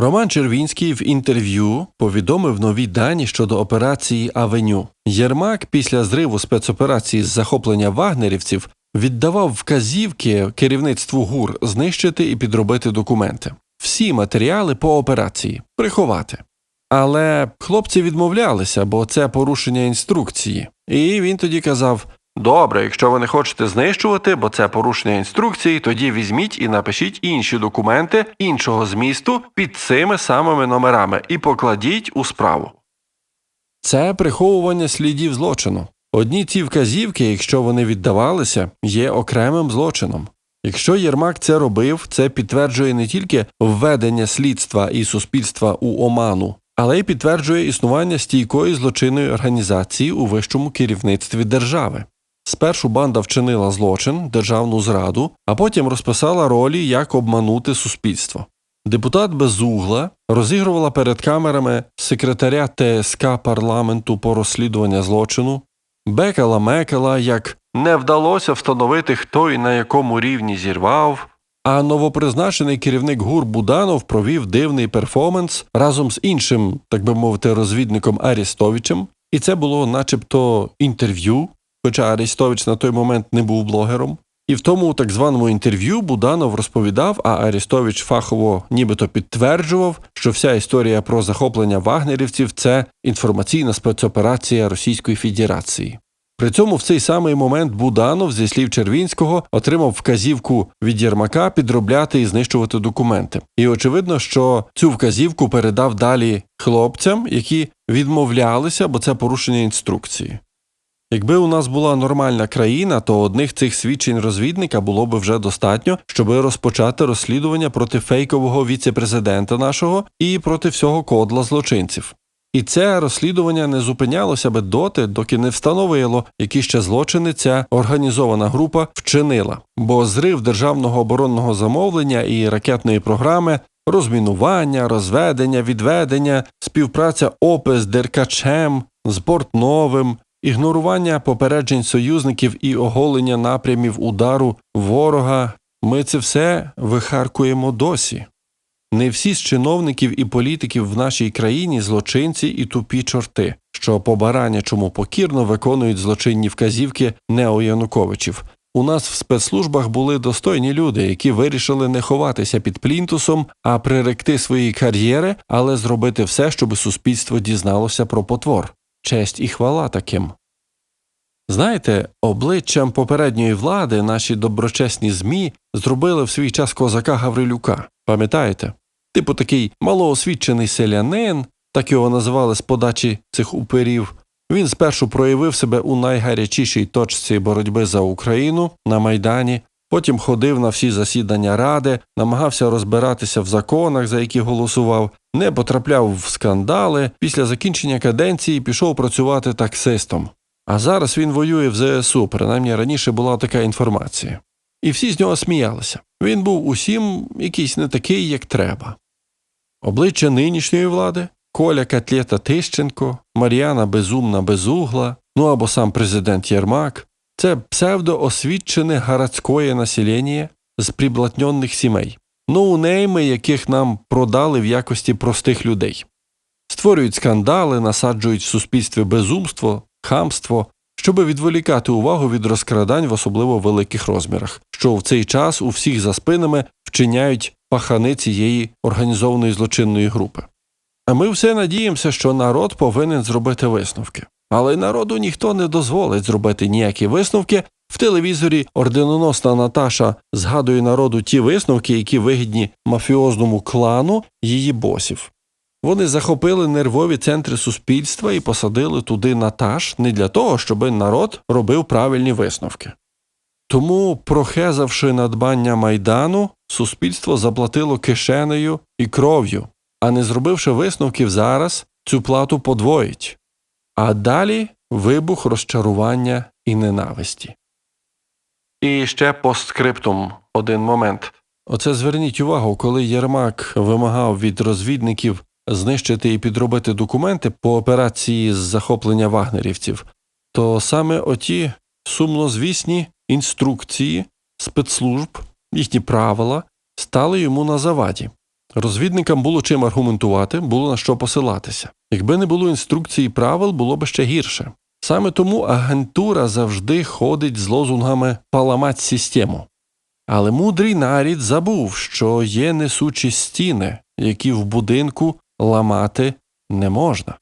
Роман Червінський в інтерв'ю повідомив нові дані щодо операції Авеню. Єрмак після зриву спецоперації з захоплення вагнерівців віддавав вказівки керівництву ГУР знищити і підробити документи. Всі матеріали по операції приховати. Але хлопці відмовлялися, бо це порушення інструкції. І він тоді казав: Добре, якщо ви не хочете знищувати, бо це порушення інструкції, тоді візьміть і напишіть інші документи іншого змісту під цими самими номерами і покладіть у справу. Це приховування слідів злочину. Одні ці вказівки, якщо вони віддавалися, є окремим злочином. Якщо Єрмак це робив, це підтверджує не тільки введення слідства і суспільства у оману, але й підтверджує існування стійкої злочинної організації у вищому керівництві держави. Спершу банда вчинила злочин, державну зраду, а потім розписала ролі, як обманути суспільство. Депутат Безугла розігрувала перед камерами секретаря ТСК парламенту по розслідування злочину, бекала мекала, як не вдалося встановити, хто і на якому рівні зірвав. А новопризначений керівник ГУР Буданов провів дивний перформанс разом з іншим, так би мовити, розвідником Арістовичем, і це було начебто інтерв'ю, хоча Арістович на той момент не був блогером. І в тому так званому інтерв'ю Буданов розповідав, а Арістович фахово нібито підтверджував, що вся історія про захоплення вагнерівців це інформаційна спецоперація Російської Федерації. При цьому в цей самий момент Буданов, зі слів Червінського, отримав вказівку від Єрмака підробляти і знищувати документи. І очевидно, що цю вказівку передав далі хлопцям, які відмовлялися, бо це порушення інструкції. Якби у нас була нормальна країна, то одних цих свідчень розвідника було б вже достатньо, щоб розпочати розслідування проти фейкового віце-президента нашого і проти всього кодла злочинців. І це розслідування не зупинялося би доти, доки не встановило, які ще злочини ця організована група вчинила. Бо зрив державного оборонного замовлення і ракетної програми, розмінування, розведення, відведення, співпраця ОПИ з Деркачем, з Портновим, ігнорування попереджень союзників і оголення напрямів удару ворога. Ми це все вихаркуємо досі. Не всі з чиновників і політиків в нашій країні злочинці і тупі чорти, що по баранячому покірно виконують злочинні вказівки неоянуковичів. У нас в спецслужбах були достойні люди, які вирішили не ховатися під плінтусом, а приректи свої кар'єри, але зробити все, щоб суспільство дізналося про потвор. Честь і хвала таким. Знаєте, обличчям попередньої влади наші доброчесні ЗМІ зробили в свій час козака Гаврилюка. Пам'ятаєте? Типу такий малоосвічений селянин, так його називали з подачі цих уперів. Він спершу проявив себе у найгарячішій точці боротьби за Україну на Майдані, потім ходив на всі засідання ради, намагався розбиратися в законах, за які голосував, не потрапляв в скандали. Після закінчення каденції пішов працювати таксистом. А зараз він воює в ЗСУ, принаймні раніше була така інформація. І всі з нього сміялися. Він був усім якийсь не такий, як треба. Обличчя нинішньої влади Коля Котлета Тищенко, Мар'яна Безумна Безугла, ну або сам президент Єрмак це псевдоосвідчене городське населення з приблатньонних сімей, ноунейми, яких нам продали в якості простих людей. Створюють скандали, насаджують в суспільстві безумство, хамство, щоби відволікати увагу від розкрадань в особливо великих розмірах, що в цей час у всіх за спинами вчиняють пахани цієї організованої злочинної групи. А ми все надіємося, що народ повинен зробити висновки. Але народу ніхто не дозволить зробити ніякі висновки. В телевізорі орденоносна Наташа згадує народу ті висновки, які вигідні мафіозному клану її босів. Вони захопили нервові центри суспільства і посадили туди Наташ не для того, щоб народ робив правильні висновки. Тому, прохезавши надбання майдану, суспільство заплатило кишенею і кров'ю, а не зробивши висновків зараз, цю плату подвоїть. А далі вибух розчарування і ненависті. І ще постскриптум один момент. Оце зверніть увагу, коли Єрмак вимагав від розвідників знищити і підробити документи по операції з захоплення вагнерівців, то саме оті сумнозвісні інструкції спецслужб, їхні правила стали йому на заваді. Розвідникам було чим аргументувати, було на що посилатися. Якби не було інструкцій і правил, було б ще гірше. Саме тому агентура завжди ходить з лозунгами «Паламать систему». Але мудрий нарід забув, що є несучі стіни, які в будинку ламати не можна.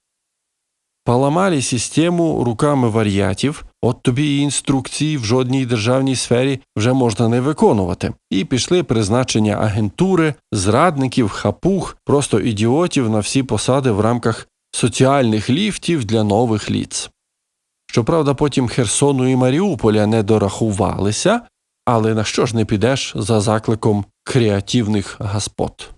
Поламали систему руками вар'ятів, от тобі і інструкції в жодній державній сфері вже можна не виконувати. І пішли призначення агентури, зрадників, хапух, просто ідіотів на всі посади в рамках соціальних ліфтів для нових ліц. Щоправда, потім Херсону і Маріуполя не дорахувалися, але на що ж не підеш за закликом креативних господ?